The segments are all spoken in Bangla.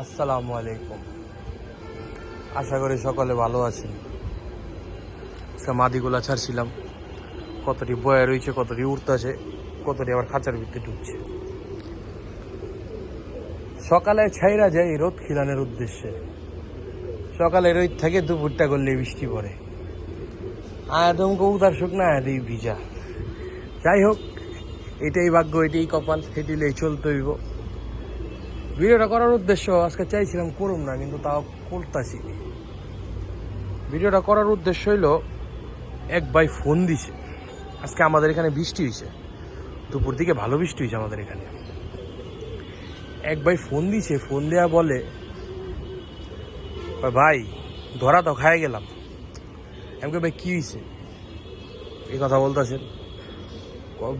আসসালামু আলাইকুম। আশা করি সকলে ভালো আছেন। মাদিগুলা ছাড়ছিলাম। কতটি বয়া রয়েছে, কতটি উঠতেছে কতটি আবার খাঁচার ভিতরে ঢুকছে। সকালে ছাইরা যায় রোদ খিলানের উদ্দেশ্যে। সকালে রোদ থাকে, দুপুরটা করলে বৃষ্টি পড়ে। আয়দম কবুতার শুকনা আয়াদেই ভিজা। যাই হোক, এটাই ভাগ্য, এটাই কপাল হেঁটিলেই চলতে হইব। ভিডিওটা করার উদ্দেশ্য আজকে চাইছিলাম করুম না কিন্তু তাও করতেছি। ভিডিওটা করার উদ্দেশ্য হইল এক ভাই ফোন দিছে। আজকে আমাদের এখানে বৃষ্টি হয়েছে দুপুর দিকে ভালো বৃষ্টি হয়েছে আমাদের এখানে। এক ভাই ফোন দিছে ফোন দেয়া বলে ভাই ধরা তো খাই গেলাম। আমি কই, ভাই কি হয়েছে এই কথা বলতেছেন।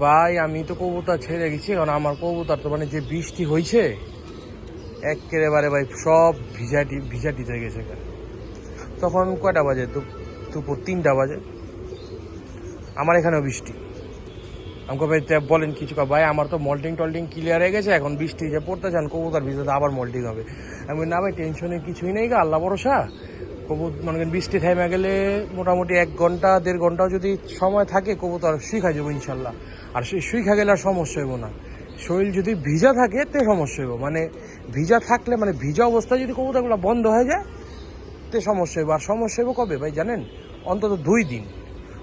ভাই আমি তো কবুতর ছেড়ে গেছি কারণ আমার কবুতর তো মানে যে বৃষ্টি হয়েছে একেবারে ভাই সব ভিজাটি ভিজাটি হয়ে গেছে। তখন কয়টা বাজে? দুপুর তিনটা বাজে। আমার এখানেও বৃষ্টি। আমাকে ভাই বলেন কিছু ভাই, আমার তো মল্টিং টল্টিং ক্লিয়ার হয়ে গেছে, এখন বৃষ্টি যে পড়তে চান কবুতর ভিজতে আবার মল্টিং হবে। আমি না ভাই টেনশনের কিছুই নেই গা, আল্লাহ ভরসা। কবুত মনে করেন বৃষ্টি থেমে গেলে মোটামুটি এক ঘণ্টা, দেড় ঘন্টাও যদি সময় থাকে, কবুতর শুই খাই যাব ইনশাল্লাহ। আর সেই শুই খা গেলে আর সমস্যা হইব না। শরীর যদি ভিজা থাকে, তে সমস্যা হইব। মানে ভিজা থাকলে মানে ভিজা অবস্থায় যদি কবুতরগুলো বন্ধ হয়ে যায়, তে সমস্যা হইব। আর সমস্যা হইব কবে ভাই, জানেন? অন্তত দুই দিন।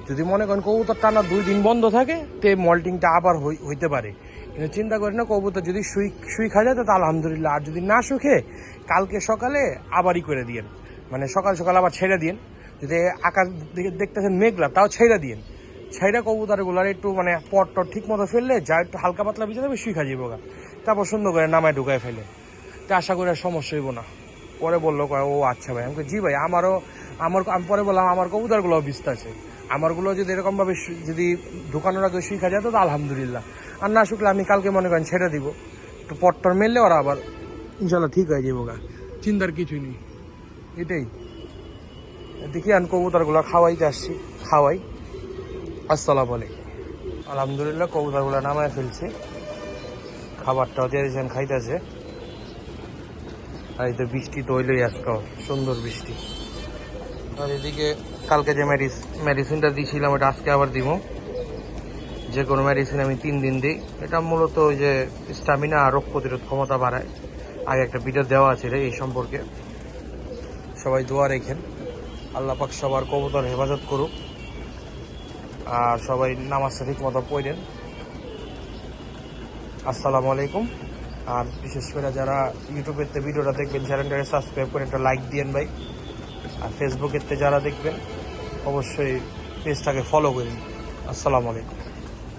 যদি মনে করেন কবুতর টানা দুই দিন বন্ধ থাকে, তে মল্টিংটা আবার হই- হইতে পারে। কিন্তু চিন্তা করি না, কবুতর যদি সুই সুই খা যায়, তো আলহামদুলিল্লাহ। আর যদি না শুকে কালকে সকালে আবারই করে দিয়েন। মানে সকাল সকাল আবার ছেড়ে দিন যদি আকাশ দেখতেছেন মেঘলা, তাও ছেড়ে দিন ছেড়ে কবুতরগুলার একটু মানে পট টট ঠিক মতো ফেললে যা একটু হালকা পাতলা ভিজে দেবে শুই যাব গা। তারপর সুন্দর করে নামায় ঢুকায় ফেলে। তা আশা করি আর সমস্যা হইব না। পরে বলল, কয়, ও আচ্ছা ভাই। আমি জি ভাই, আমারও, আমার আমি পরে বললাম, আমার কবুতরগুলো বিস্ত আছে। আমারগুলো যদি এরকমভাবে যদি ঢুকানোর আগে শিখা যেত তো আলহামদুলিল্লাহ। আর না শুকলে আমি কালকে মনে করেন ছেড়ে দিব। একটু পট্টর মেললে ওরা আবার ইনশাল্লাহ ঠিক হয়ে যাব গা। চিন্তার কিছুই নেই। এটাই। দেখি আন কবুতরগুলো খাওয়াইতে আসছি। খাওয়াই। আসসালাম আলাইকুম। আলহামদুলিল্লাহ, কবুতরগুলো নামায় ফেলছি। খাবারটাও দিয়ে দিয়েছেন খাইতেছে। আর এই তো বৃষ্টি তো হইলই আজকাল, সুন্দর বৃষ্টি। আর এদিকে কালকে যে মেডিস মেডিসিনটা দিয়েছিলাম ওটা আজকে আবার দিব। যে কোনো মেডিসিন আমি তিন দিন দিই। এটা মূলত ওই যে স্টামিনা আর রোগ প্রতিরোধ ক্ষমতা বাড়ায়। আগে একটা ভিডিও দেওয়া আছে রে এই সম্পর্কে। সবাই দোয়া রেখেন। আল্লাহ পাক সবার কবুতর হেফাজত করুক। আর সবাই নামাজটা ঠিক মতো পড়েন। আসসালামু আলাইকুম। আর বিশেষ করে যারা ইউটিউবের তে ভিডিওটা দেখবেন, চ্যানেলটাকে সাবস্ক্রাইব করে একটা লাইক দিয়েন ভাই। আর ফেসবুকের তে যারা দেখবেন, অবশ্যই পেজটাকে ফলো করুন আসসালামু আলাইকুম।